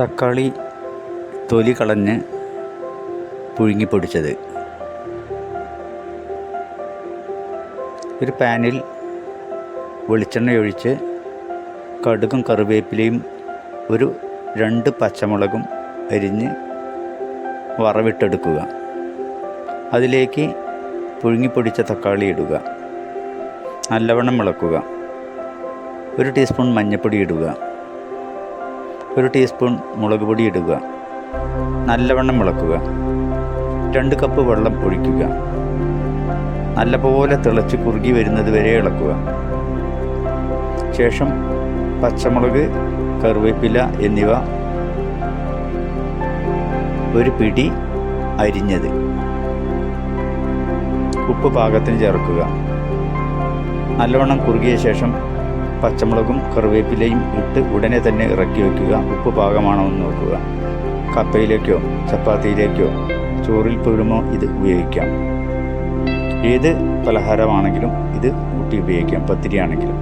തക്കാളി തൊലി കളഞ്ഞ് പുഴുങ്ങിപ്പൊടിച്ചത് ഒരു പാനിൽ വെളിച്ചെണ്ണ ഒഴിച്ച് കടുകും കറിവേപ്പിലയും ഒരു രണ്ട് പച്ചമുളകും അരിഞ്ഞ് വറവിട്ടെടുക്കുക. അതിലേക്ക് പുഴുങ്ങിപ്പൊടിച്ച തക്കാളി ഇടുക. നല്ലവണ്ണം ഇളക്കുക. ഒരു ടീസ്പൂൺ മഞ്ഞൾപ്പൊടി ഇടുക. ഒരു ടീസ്പൂൺ മുളക് പൊടി ഇടുക. നല്ലവണ്ണം ഇളക്കുക രണ്ട് കപ്പ് വെള്ളം ഒഴിക്കുക. നല്ലപോലെ തിളച്ച് കുറുകി വരുന്നത് വരെ ഇളക്കുക. ശേഷം പച്ചമുളക് കറിവേപ്പില എന്നിവ ഒരു പിടി അരിഞ്ഞത്. ഉപ്പ് പാകത്തിന് ചേർക്കുക. നല്ലവണ്ണം കുറുകിയ ശേഷം പച്ചമുളകും കറിവേപ്പിലയും ഇട്ട് ഉടനെ തന്നെ ഇറക്കി വയ്ക്കുക. ഉപ്പ് പാകമാണോ എന്ന് നോക്കുക. കപ്പയിലേക്കോ ചപ്പാത്തിയിലേക്കോ ചോറിൽ പോലുമോ ഇത് ഉപയോഗിക്കാം. ഏത് പലഹാരമാണെങ്കിലും ഇത് കൂട്ടി ഉപയോഗിക്കാം. പത്തിരി ആണെങ്കിലും